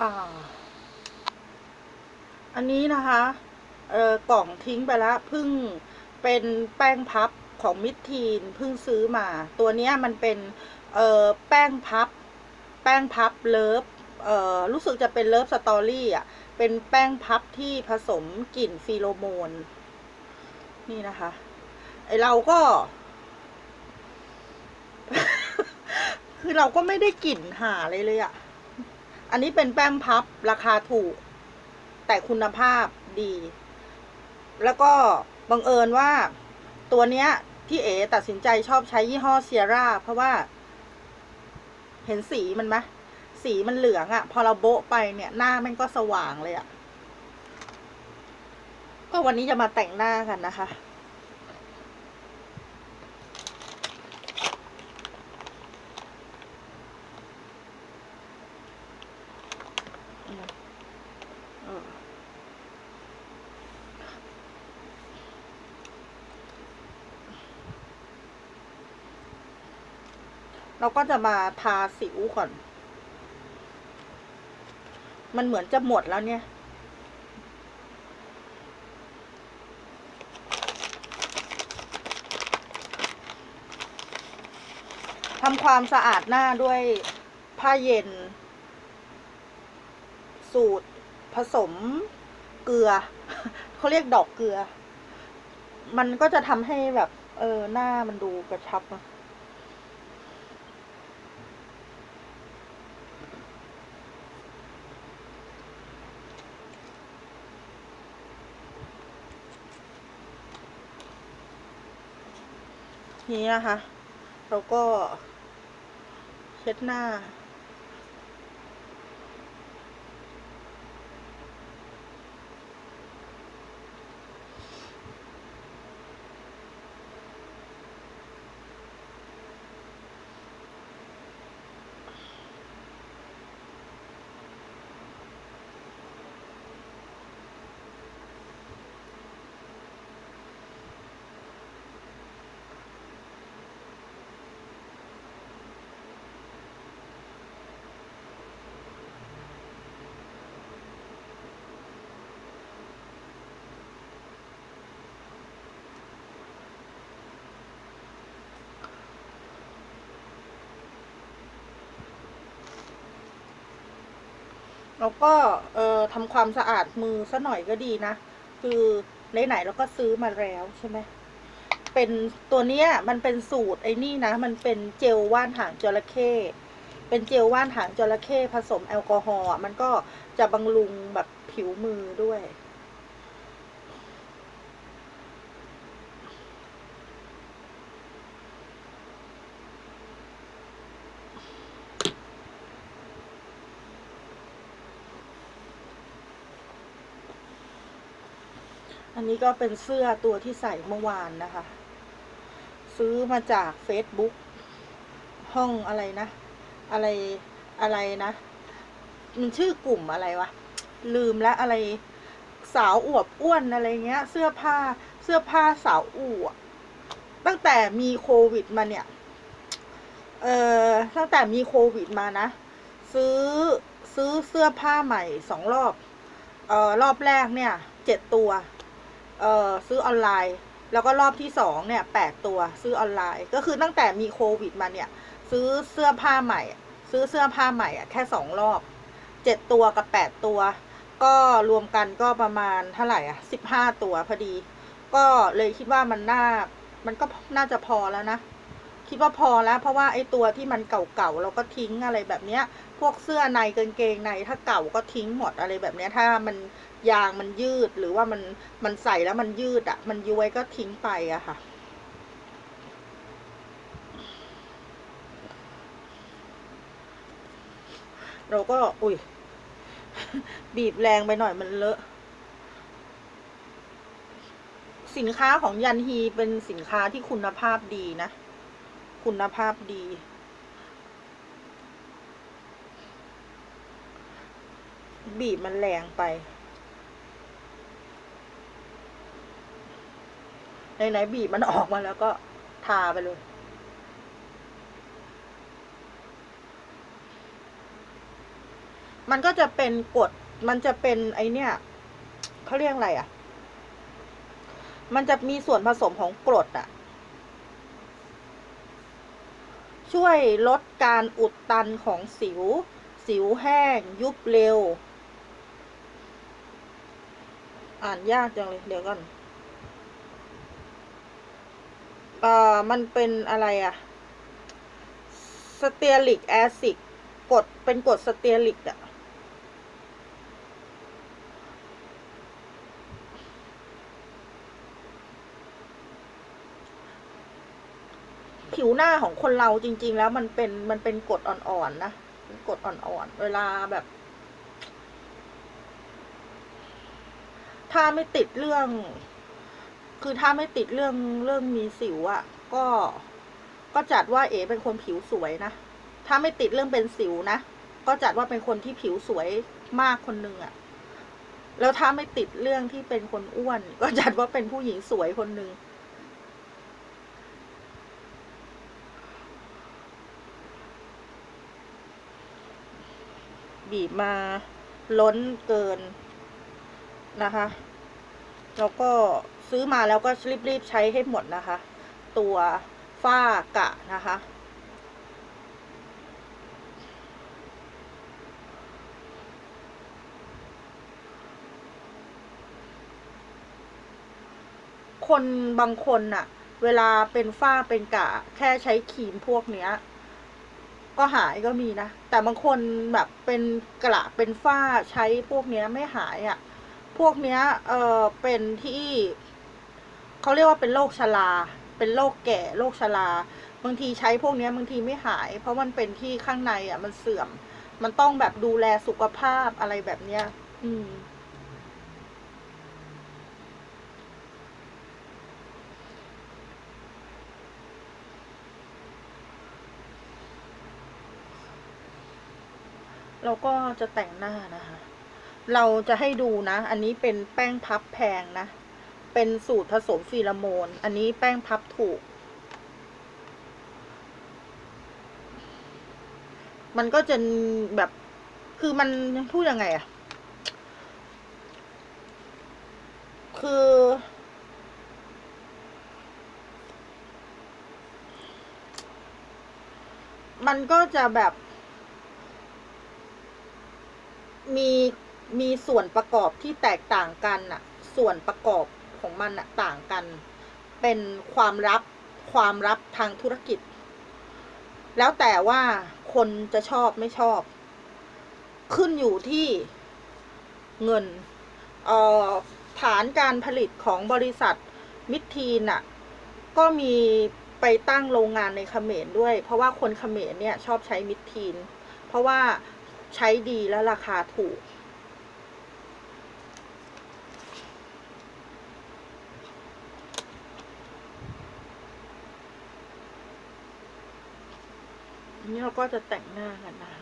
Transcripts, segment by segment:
อ่า อันนี้นะคะ เออกล่องทิ้งไปแล้วพิ่งเป็นแป้งพับของมิดทีนเพิ่งซื้อมา ตัวเนี้ยมันเป็น เออแป้งพับ แป้งพับเลิฟ เออรู้สึกจะเป็นเลิฟสตอรี่อะ เป็นแป้งพับที่ผสมกลิ่นฟีโรโมน นี่นะคะ ไอเราก็ คือเราก็ไม่ได้กลิ่นหาเลยเลยอะ อันนี้เป็นแป้งพับราคาถูก แต่คุณภาพดี แล้วก็บังเอิญว่าตัวเนี้ยที่เอ๋ตัดสินใจชอบใช้ยี่ห้อเซียร่าเพราะว่า เห็นสีมันไหมสีมันเหลืองอะ่ะ พอเราโบะไปเนี่ยหน้ามันก็สว่างเลยอะ่ะ ก็วันนี้จะมาแต่งหน้ากันนะคะ เราก็จะมาทาสิวก่อน มันเหมือนจะหมดแล้วเนี่ย ทำความสะอาดหน้าด้วยผ้าเย็น สูตรผสมเกลือ เขาเรียกดอกเกลือ มันก็จะทำให้แบบ เออ หน้ามันดูกระชับอะ นี้นะคะ เราก็เช็ดหน้า แล้วก็เอ่อทำความสะอาดมือซะหน่อยก็ดีนะ คือไหนๆเราก็ซื้อมาแล้วใช่ไหมเป็นตัวเนี้ยมันเป็นสูตรไอ้นี่นะ มันเป็นเจลว่านหางจระเข้เป็นเจลว่านหางจระเข้ผสมแอลกอฮอล์มันก็จะบำรุงแบบผิวมือด้วย นี้ก็เป็นเสื้อตัวที่ใส่เมื่อวานนะคะ ซื้อมาจาก Facebook ห้องอะไรนะ อะไรอะไรนะ มันชื่อกลุ่มอะไรวะ ลืมแล้วอะไรสาวอวบอ้วนอะไรเงี้ย เสื้อผ้าเสื้อผ้าสาวอวบตั้งแต่มีโควิดมาเนี่ย เอ่อ ตั้งแต่มีโควิดมานะ ซื้อซื้อเสื้อผ้าใหม่สองรอบ เอ่อ รอบแรกเนี่ยเจ็ดตัว เอ่อซื้อออนไลน์ แล้วก็รอบที่สองเนี่ยแปดตัวซื้อออนไลน์ ก็คือตั้งแต่มีโควิดมาเนี่ย ซื้อเสื้อผ้าใหม่ ซื้อเสื้อผ้าใหม่อะแค่สองรอบเจ็ดตัวกับแปดตัว ก็รวมกันก็ประมาณเท่าไหร่อะสิบห้าตัวพอดี ก็เลยคิดว่ามันน่า มันก็น่าจะพอแล้วนะคิดว่าพอแล้ว เพราะว่าไอ้ตัวที่มันเก่าๆเราก็ทิ้งอะไรแบบเนี้ย พวกเสื้อในกางเกงในถ้าเก่าก็ทิ้งหมดอะไรแบบเนี้ย ถ้ามัน ยางมันยืดหรือว่ามันมันใส่แล้วมันยืดอะ่ะ มันย้วยก็ทิ้งไปอะค่ะ เราก็ อุ้ย บีบแรงไปหน่อยมันเลอะ สินค้าของยันฮีเป็นสินค้าที่คุณภาพดีนะ คุณภาพดีบีบมันแรงไป ไหนๆบีบมันออกมาแล้วก็ทาไปเลยมันก็จะเป็นกรดมันจะเป็นไอเนี่ยเขาเรียกอะไรอะ่ะ มันจะมีส่วนผสมของกรดอะ่ะ ช่วยลดการอุดตันของสิว สิวแห้ง ยุบเร็ว อ่านยากจังเลย เดี๋ยวก่อน เอ่อมันเป็นอะไรอะสเตียริกแอซิดกดเป็นกดสเตียริกอะผิวหน้าของคนเราจริง ๆ แล้วมันเป็นมันเป็นกดอ่อนๆนะเป็นกดอ่อนๆ เวลาแบบ ถ้าไม่ติดเรื่อง คือถ้าไม่ติดเรื่องเรื่องมีสิวอะ่ะ ก็ก็จัดว่าเอ๋เป็นคนผิวสวยนะ ถ้าไม่ติดเรื่องเป็นสิวนะ ก็จัดว่าเป็นคนที่ผิวสวยมากคนหนึ่งอะ่ะ แล้วถ้าไม่ติดเรื่องที่เป็นคนอ้วน ก็จัดว่าเป็นผู้หญิงสวยคนหนึ่งบีบมาล้นเกินนะคะ แล้วก็ ซื้อมาแล้วก็รีบๆใช้ให้หมดนะคะ ตัวฝ้ากะนะคะคนบางคนน่ะ เวลาเป็นฝ้าเป็นกะ แค่ใช้ครีมพวกเนี้ย ก็หายก็มีนะ แต่บางคนแบบเป็นกระเป็นฝ้าใช้พวกเนี้ยไม่หายอะ่ะ พวกเนี้ยเออเป็นที่ เขาเรียกว่าเป็นโรคชรา เป็นโรคแก่โรคชรา บางทีใช้พวกนี้บางทีไม่หาย เพราะมันเป็นที่ข้างในอะ มันเสื่อม มันต้องแบบดูแลสุขภาพอะไรแบบเนี้ย อืม เราก็จะแต่งหน้านะคะ เราจะให้ดูนะ อันนี้เป็นแป้งพับแพงนะ เป็นสูตรผสมฟีโรโมน อันนี้แป้งพับถูก มันก็จะแบบ คือมันพูดยังไงอะคือ มันก็จะแบบ มีมีส่วนประกอบที่แตกต่างกันอะส่วนประกอบ ของมันอะต่างกัน เป็นความลับความลับทางธุรกิจ แล้วแต่ว่าคนจะชอบไม่ชอบ ขึ้นอยู่ที่เงินเอ่อฐานการผลิตของบริษัทมิตรทีนอะก็มีไปตั้งโรงงานในเขมรด้วย เพราะว่าคนเขมรเนี่ยชอบใช้มิตรทีน เพราะว่าใช้ดีและราคาถูก นนี้เราก็จะแต่งหน้ากันนะ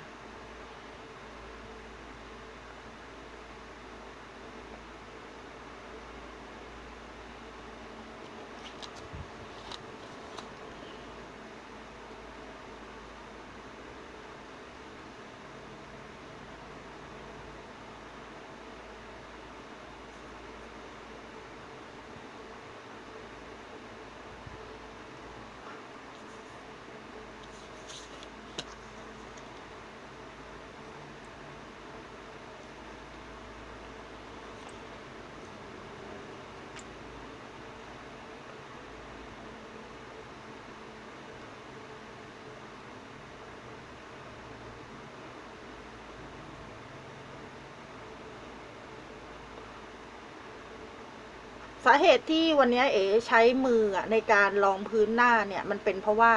าเหตุที่วันนี้เอ๋ใช้มือในการรองพื้นหน้าเนี่ย มันเป็นเพราะว่า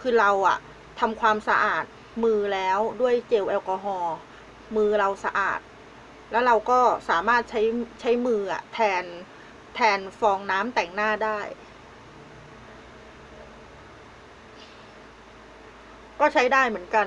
คือเราอะทำความสะอาดมือแล้วด้วยเจลแอลกอฮอล์มือเราสะอาด แล้วเราก็สามารถใช้ใช้มืออะแทนแทนฟองน้ำแต่งหน้าได้ ก็ใช้ได้เหมือนกัน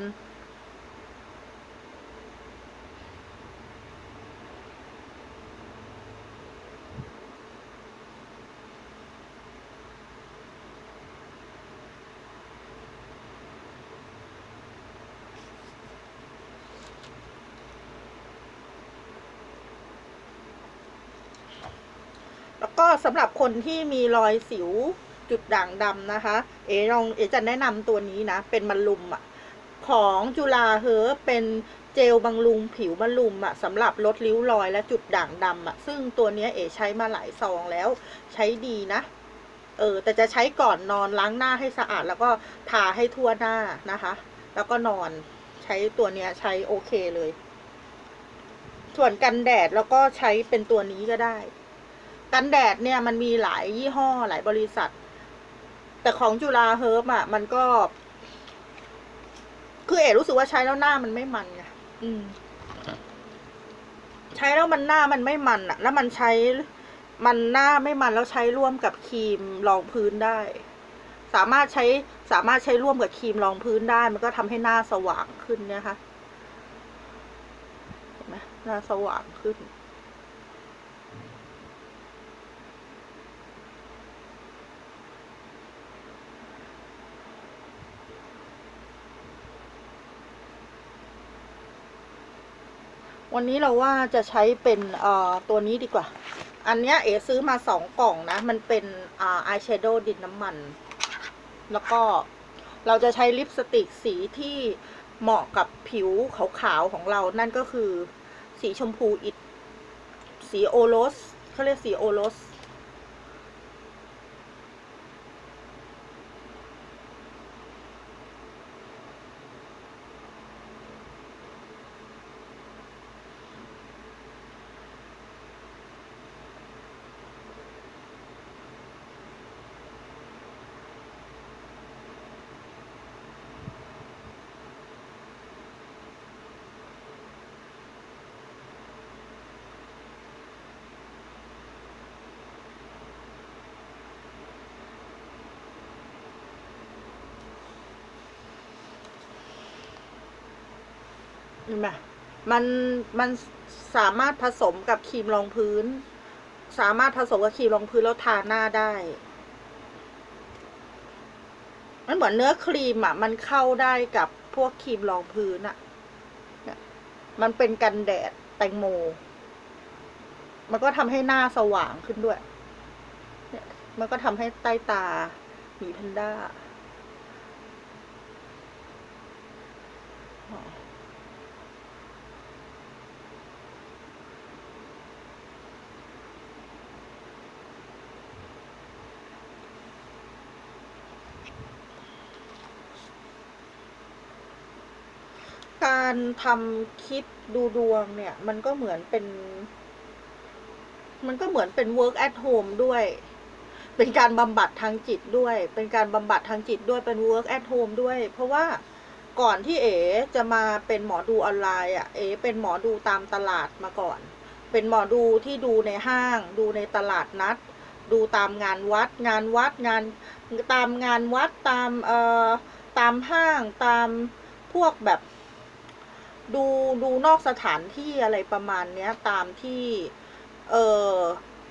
แล้วก็สำหรับคนที่มีรอยสิวจุดด่างดำนะคะ เอ๋ลองเอ๋จะแนะนำตัวนี้นะ เป็นมันลุมอะของจุฬาเฮอเป็นเจลบำรุงผิวบำรุงอะสำหรับลดริ้วรอยและจุดด่างดำอะซึ่งตัวนี้เอ๋ใช้มาหลายซองแล้วใช้ดีนะ เออ แต่จะใช้ก่อนนอนล้างหน้าให้สะอาด แล้วก็ทาให้ทั่วหน้านะคะ แล้วก็นอนใช้ตัวเนี้ยใช้โอเคเลย ส่วนกันแดดแล้วก็ใช้เป็นตัวนี้ก็ได้ กันแดดเนี่ยมันมีหลายยี่ห้อหลายบริษัท แต่ของจุฬาเฮิร์บอะ มันก็ คือเอ๋รู้สึกว่าใช้แล้วหน้ามันไม่มันไงอืม ใช้แล้วมันหน้ามันไม่มันอะแล้วมันใช้มันหน้าไม่มันแล้วใช้ร่วมกับครีมรองพื้นได้ สามารถใช้สามารถใช้ร่วมกับครีมรองพื้นได้ มันก็ทำให้หน้าสว่างขึ้นเนี่ยค่ะเห็นไหมหน้าสว่างขึ้น วันนี้เราว่าจะใช้เป็นตัวนี้ดีกว่า อันเนี้ยเอ๋ซื้อมาสองกล่องนะ มันเป็นอาอายแชโดว์ดินน้ำมัน แล้วก็เราจะใช้ลิปสติกสีที่เหมาะกับผิวขาวๆของเรา นั่นก็คือสีชมพูอิด สีโอโรสเขาเรียกสีโอโรส ห็นไหมมันมันสามารถผสมกับครีมรองพื้น สามารถผสมกับครีมรองพื้นแล้วทาหน้าได้ มันเหมือนเนื้อครีมอะ มันเข้าได้กับพวกครีมรองพื้นอะ มันเป็นกันแดดแตงโม มันก็ทำให้หน้าสว่างขึ้นด้วย เนี่ย มันก็ทำให้ใต้ตาหมีแพนด้า การทำคลิปดูดวงเนี่ย มันก็เหมือนเป็น มันก็เหมือนเป็น work at home ด้วย เป็นการบำบัดทางจิตด้วย เป็นการบำบัดทางจิตด้วยเป็น work at home ด้วย เพราะว่าก่อนที่เอ๋จะมาเป็นหมอดูออนไลน์อะ เอ๋เป็นหมอดูตามตลาดมาก่อน เป็นหมอดูที่ดูในห้าง ดูในตลาดนัด ดูตามงานวัด งานวัดงานตามงานวัดตามเอ่อตามห้างตามพวกแบบ ดูดูนอกสถานที่อะไรประมาณเนี้ยตามที่เอ่อ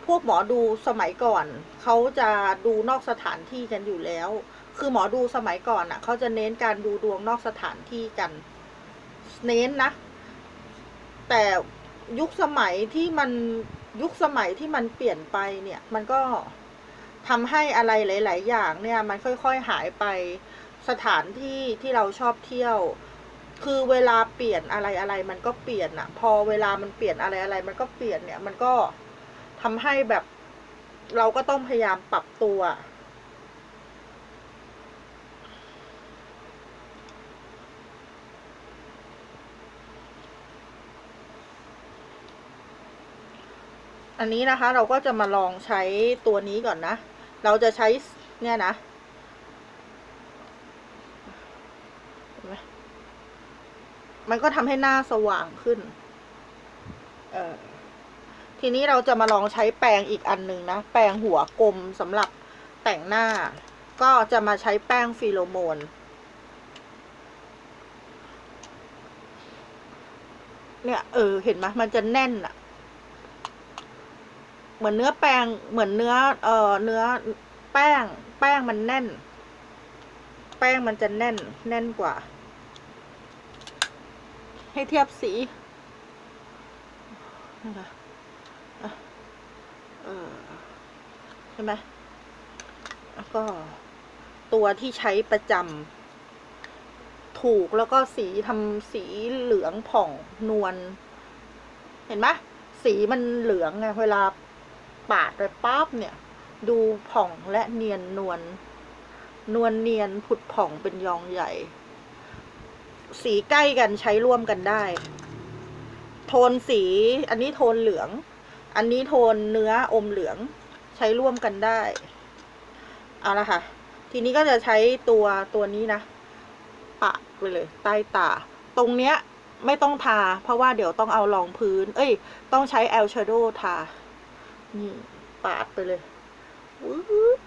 พวกหมอดูสมัยก่อนเขาจะดูนอกสถานที่กันอยู่แล้ว คือหมอดูสมัยก่อนอะเขาจะเน้นการดูดวงนอกสถานที่กัน เน้นนะ แต่ยุคสมัยที่มันยุคสมัยที่มันเปลี่ยนไปเนี่ย มันก็ทำให้อะไรหลาย ๆ อย่างเนี่ย มันค่อย ๆ หายไปสถานที่ที่เราชอบเที่ยว คือเวลาเปลี่ยนอะไรอะไรมันก็เปลี่ยนอะพอเวลามันเปลี่ยนอะไรอะไรมันก็เปลี่ยนเนี่ยมันก็ทำให้แบบเราก็ต้องพยายามปรับตัว อันนี้นะคะเราก็จะมาลองใช้ตัวนี้ก่อนนะ เราจะใช้เนี่ยนะเห็นไหม มันก็ทำให้หน้าสว่างขึ้น เออทีนี้เราจะมาลองใช้แปรงอีกอันหนึ่งนะ แปรงหัวกลมสำหรับแต่งหน้า ก็จะมาใช้แป้งฟีโรโมน เนี่ย เออ เห็นไหมมันจะแน่นอะเหมือนเนื้อแป้ง เหมือนเนื้อ เอ่อ เนื้อแป้ง แป้งมันแน่น แป้งมันจะแน่น แน่นกว่า ให้เทียบสีนะคะอะเออใช่ไหมแล้วก็ตัวที่ใช้ประจำถูกแล้วก็สีทำสีเหลืองผ่องนวลเห็นไหมสีมันเหลืองไงเวลาปาดไปปั๊บเนี่ย ดูผ่องและเนียนนวลนวลเนียนผุดผ่องเป็นยองใหญ่ สีใกล้กันใช้ร่วมกันได้ โทนสี อันนี้โทนเหลือง อันนี้โทนเนื้ออมเหลือง ใช้ร่วมกันได้ เอาละค่ะ ทีนี้ก็จะใช้ตัวตัวนี้นะ ปะไปเลย ใต้ตา ตรงเนี้ยไม่ต้องทา เพราะว่าเดี๋ยวต้องเอารองพื้น เอ้ย ต้องใช้แอลชาโดทา นี่ ปาดไปเลย วืด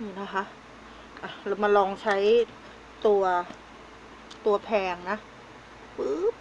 นี่นะคะอะเรามาลองใช้ตัวตัวแพงนะปึ๊บ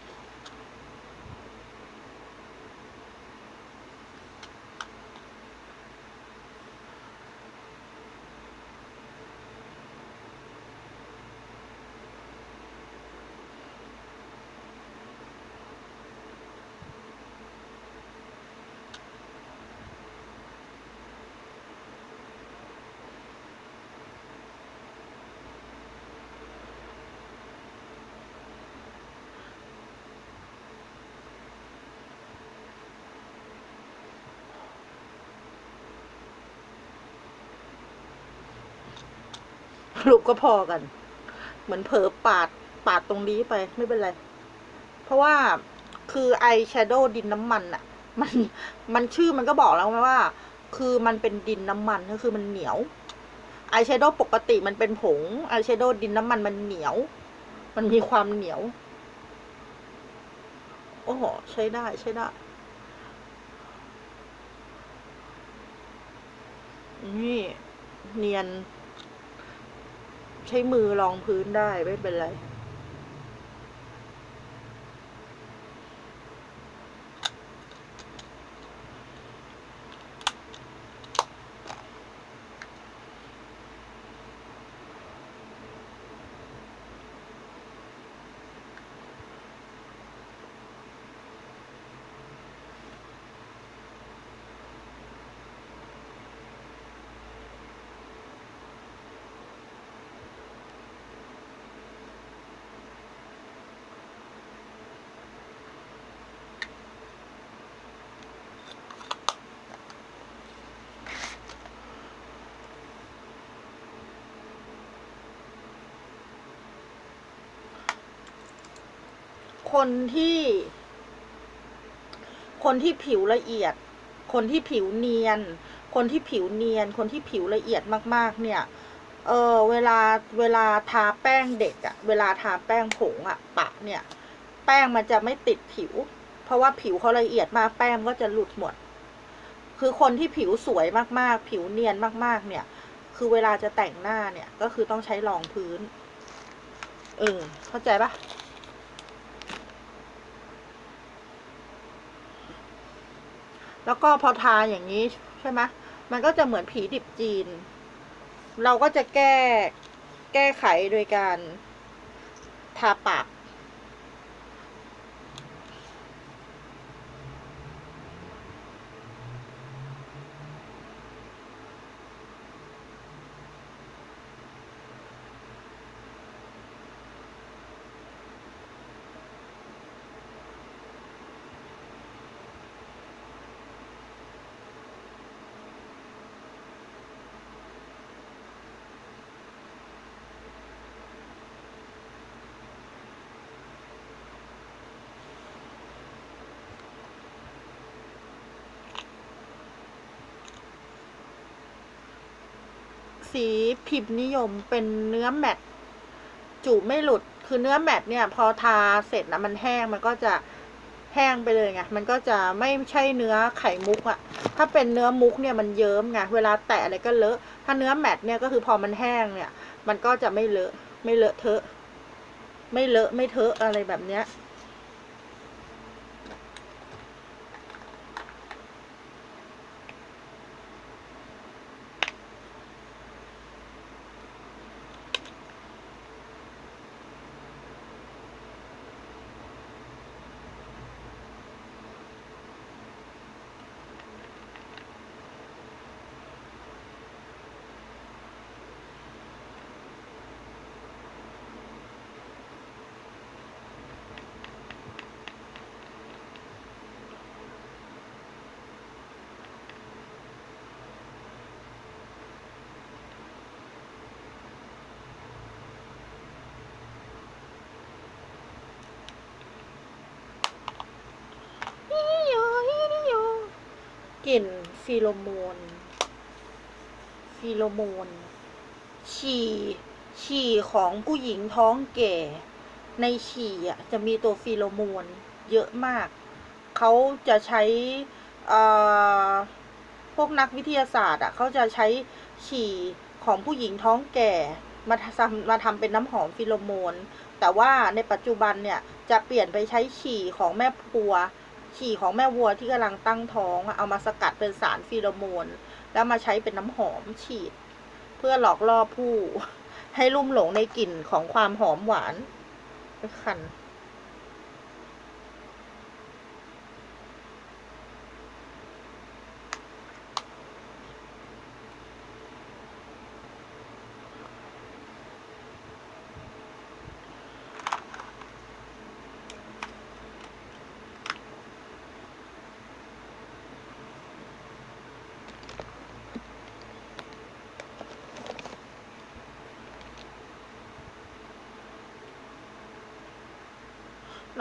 รูปก็พอกัน เหมือนเผลอปาดปาดตรงนี้ไปไม่เป็นไร เพราะว่าคือไอแชโดว์ดินน้ำมันอะมันมันชื่อมันก็บอกแล้วไงว่า คือมันเป็นดินน้ำมันก็คือมันเหนียวไอแชโดว์ปกติมันเป็นผงไอแชโดว์ดินน้ำมันมันเหนียว มันมีความเหนียว โอ้โหใช้ได้ใช้ได้นี่ เนียน ใช้มือรองพื้นได้ไม่เป็นไร คนที่ คนที่ผิวละเอียด คนที่ผิวเนียน คนที่ผิวเนียน คนที่ผิวละเอียดมาก ๆ เนี่ย เออเวลาเวลาทาแป้งเด็กอะเวลาทาแป้งผงอะปะเนี่ย แป้งมันจะไม่ติดผิว เพราะว่าผิวเขาละเอียดมากแป้งก็จะหลุดหมด คือคนที่ผิวสวยมากๆ ผิวเนียนมากๆ เนี่ย คือเวลาจะแต่งหน้าเนี่ย ก็คือต้องใช้รองพื้น เออ เข้าใจปะ แล้วก็พอทาอย่างนี้ใช่ไหมมันก็จะเหมือนผีดิบจีน เราก็จะแก้แก้ไขโดยการทาปาก สีพิมพ์นิยมเป็นเนื้อแมตต์จูบไม่หลุด คือเนื้อแมตต์เนี่ย พอทาเสร็จนะมันแห้งมันก็จะแห้งไปเลยไง มันก็จะไม่ใช่เนื้อไข่มุกอะถ้าเป็นเนื้อมุกเนี่ยมันเยิ้มไง เวลาแตะอะไรก็เลอะ ถ้าเนื้อแมตต์เนี่ยก็คือพอมันแห้งเนี่ย มันก็จะไม่เลอะ ไม่เลอะเทอะ ไม่เลอะไม่เทอะอะไรแบบเนี้ย กลิ่นฟีโรโมน ฟีโรโมน ฉี่ ฉี่ของผู้หญิงท้องแก่ ในฉี่อะจะมีตัวฟีโรโมน เยอะมาก เขาจะใช้พวกนักวิทยาศาสตร์อะเขาจะใช้ฉี่ของผู้หญิงท้องแก่ มาทำมาทำเป็นน้ำหอมฟีโรโมน แต่ว่าในปัจจุบันเนี่ยจะเปลี่ยนไปใช้ฉี่ของแม่วัว ฉี่ของแม่วัวที่กำลังตั้งท้องเอามาสกัดเป็นสารฟีโรโมน แล้วมาใช้เป็นน้ำหอมฉีด เพื่อหลอกล่อผู้ ให้ลุ่มหลงในกลิ่นของความหอมหวานคัน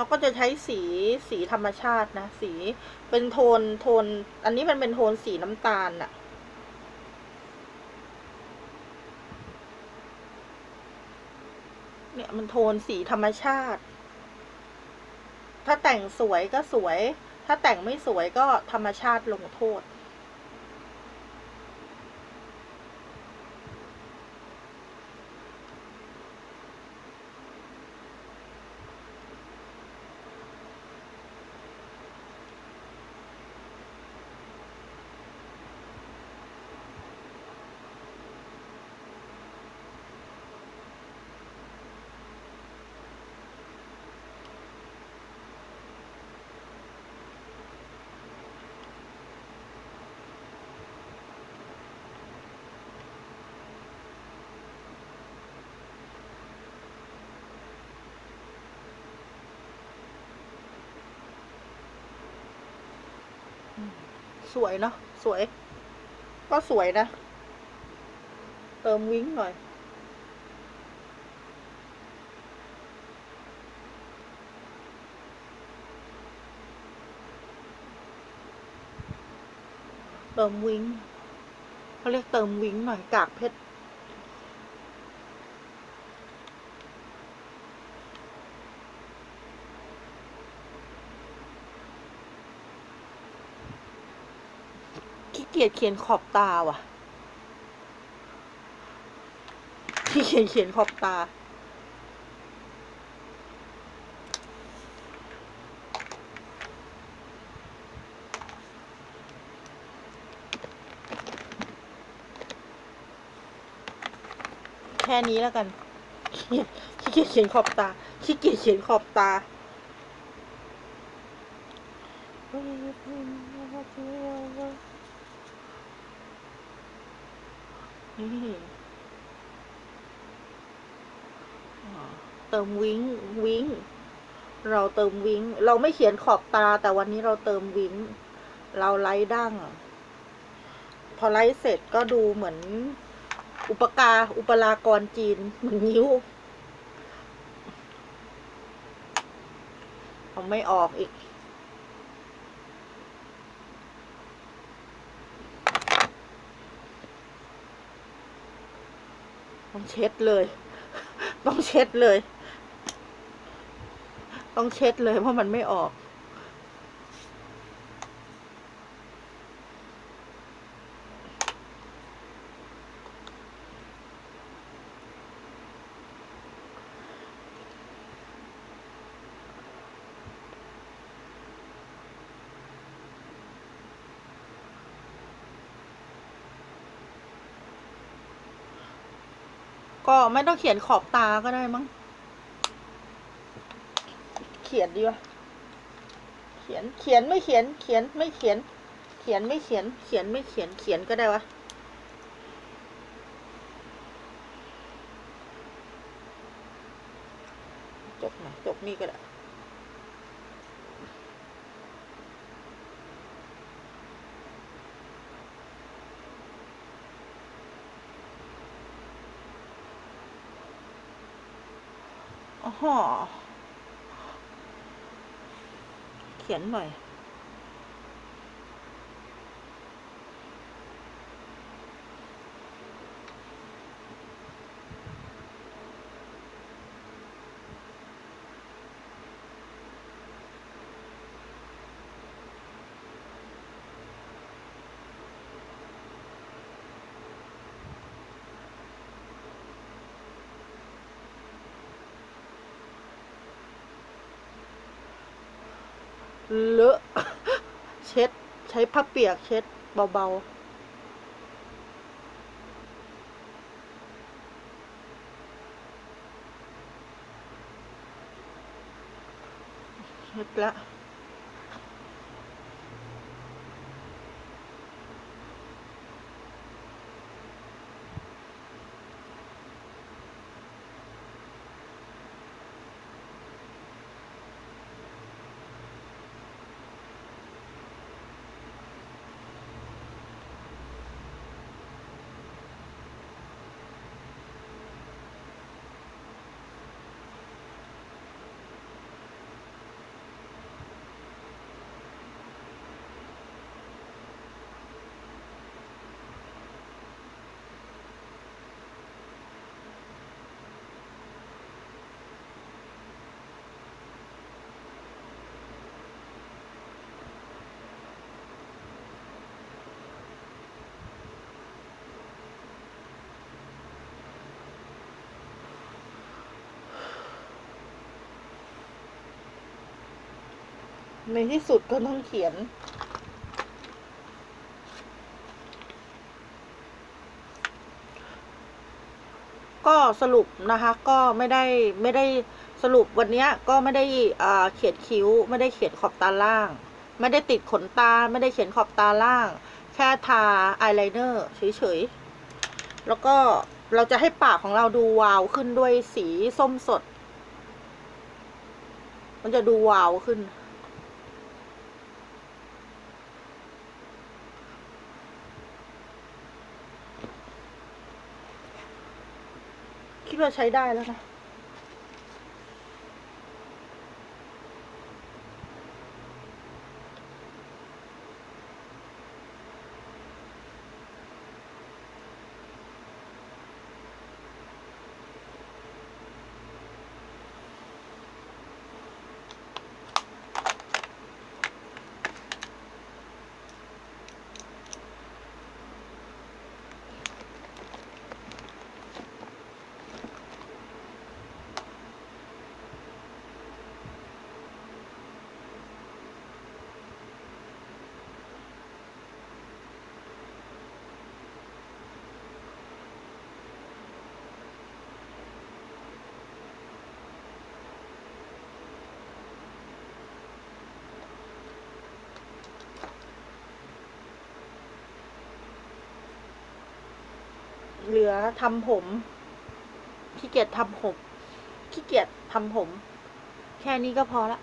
เราก็จะใช้สีสีธรรมชาตินะ สีเป็นโทนโทน อันนี้มันเป็นโทนสีน้ำตาลอะเนี่ยมันโทนสีธรรมชาติ ถ้าแต่งสวยก็สวย ถ้าแต่งไม่สวยก็ธรรมชาติลงโทษ สวยเนาะสวย ก็สวยนะ เติมวิ้งหน่อย เติมวิ้งเขาเรียกเติมวิ้งหน่อยกากเพชร เกียจเขียนขอบตาว่ะขี้เกียจเขียนขอบตา แค่นี้แล้วกันขี้เกียจขี้เขียนขอบตาขี้เกียจเขียนขอบตา นี่เติมวิ้งวิ้งเราเติมวิ้งเราไม่เขียนขอบตา แต่วันนี้เราเติมวิ้งเราไล่ดั้งพอไล่เสร็จก็ดูเหมือน อุปกา อุปรากรจีน เหมือนนิ้วเอาไม่ออกอีก ต้องเช็ดเลย ต้องเช็ดเลย ต้องเช็ดเลยเพราะมันไม่ออก ก็ ไม่ต้องเขียนขอบตาก็ได้มั้ง เขียนดีวะเขียน เขียนไม่เขียน เขียนไม่เขียน เขียนไม่เขียน เขียนไม่เขียน เขียนก็ได้วะ จบหน่อยจบนี่ก็ได้ อ๋อเขียนหน่อย เลอะ เช้ผ้าเปียกเช็ดเบาๆเช็ดละ ในที่สุดก็ต้องเขียน ก็สรุปนะคะ ก็ไม่ได้ไม่ได้สรุปวันเนี้ยก็ไม่ได้อ่าเขียนคิ้ว ไม่ได้เขียนขอบตาล่าง ไม่ได้ติดขนตา ไม่ได้เขียนขอบตาล่าง แค่ทาอายไลเนอร์เฉยๆ แล้วก็เราจะให้ปากของเราดูวาวขึ้นด้วยสีส้มสด มันจะดูวาวขึ้น คิดว่าใช้ได้แล้วนะ เหลือทำผมขี้เกียจทำผมขี้เกียจทำผม แค่นี้ก็พอละ